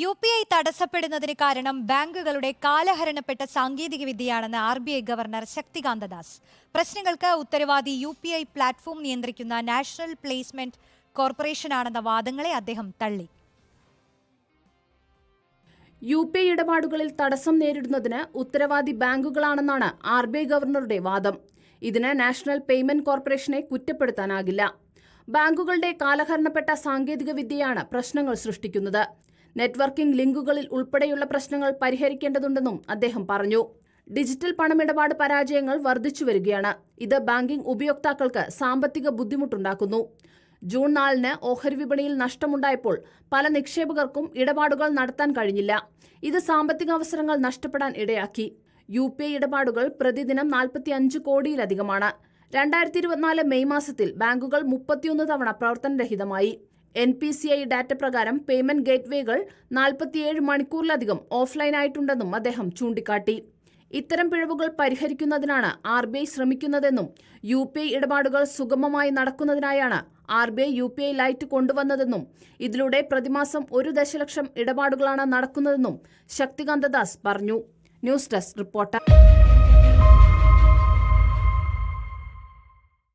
U P I തടസ്സപ്പെടുന്നതിന് കാരണം ബാങ്കുകളുടെ കാലഹരണപ്പെട്ട സാങ്കേതിക വിദ്യയാണെന്ന് R B I governor Shaktikanta Das. പ്രശ്നങ്ങൾക്ക് ഉത്തരവാദി യു പി ഐ പ്ലാറ്റ്ഫോം നിയന്ത്രിക്കുന്ന നാഷണൽ പ്ലേസ്മെന്റ് കോർപ്പറേഷനാണെന്ന വാദങ്ങളെ അദ്ദേഹം തള്ളി. യു പി ഐ ഇടപാടുകളിൽ തടസ്സം നേരിടുന്നതിന് ഉത്തരവാദി ബാങ്കുകളാണെന്നാണ് ആർ ബി ഐ ഗവർണറുടെ വാദം. ഇതിന് നാഷണൽ പേയ്മെന്റ് കോർപ്പറേഷനെ കുറ്റപ്പെടുത്താനാകില്ല. ബാങ്കുകളുടെ കാലഹരണപ്പെട്ട സാങ്കേതിക വിദ്യയാണ് പ്രശ്നങ്ങൾ സൃഷ്ടിക്കുന്നത്. നെറ്റ്വർക്കിംഗ് ലിങ്കുകളിൽ ഉൾപ്പെടെയുള്ള പ്രശ്നങ്ങൾ പരിഹരിക്കേണ്ടതുണ്ടെന്നും അദ്ദേഹം പറഞ്ഞു. ഡിജിറ്റൽ പണമിടപാട് പരാജയങ്ങൾ വർദ്ധിച്ചു വരികയാണ്. ഇത് ബാങ്കിംഗ് ഉപയോക്താക്കൾക്ക് സാമ്പത്തിക ബുദ്ധിമുട്ടുണ്ടാക്കുന്നു. ജൂൺ നാലിന് ഓഹരി വിപണിയിൽ നഷ്ടമുണ്ടായപ്പോൾ പല നിക്ഷേപകർക്കും ഇടപാടുകൾ നടത്താൻ കഴിഞ്ഞില്ല. ഇത് സാമ്പത്തിക അവസരങ്ങൾ നഷ്ടപ്പെടാൻ ഇടയാക്കി. യു പി ഐ ഇടപാടുകൾ പ്രതിദിനം നാൽപ്പത്തി അഞ്ച് കോടിയിലധികമാണ്. രണ്ടായിരത്തി ഇരുപത്തിനാല് മെയ് മാസത്തിൽ ബാങ്കുകൾ മുപ്പത്തിയൊന്ന് തവണ പ്രവർത്തനരഹിതമായി. N P C I data പ്രകാരം പേയ്മെന്റ് ഗേറ്റ്വേകൾ നാൽപ്പത്തിയേഴ് മണിക്കൂറിലധികം ഓഫ്ലൈനായിട്ടുണ്ടെന്നും അദ്ദേഹം ചൂണ്ടിക്കാട്ടി. ഇത്തരം പിഴവുകൾ പരിഹരിക്കുന്നതിനാണ് ആർ ബി ഐ ശ്രമിക്കുന്നതെന്നും യു പി ഐ ഇടപാടുകൾ സുഗമമായി നടക്കുന്നതിനായാണ് R B I U P I lite കൊണ്ടുവന്നതെന്നും ഇതിലൂടെ പ്രതിമാസം ഒരു ദശലക്ഷം ഇടപാടുകളാണ് നടക്കുന്നതെന്നും ശക്തികാന്ത ദാസ് പറഞ്ഞു. News desk reporter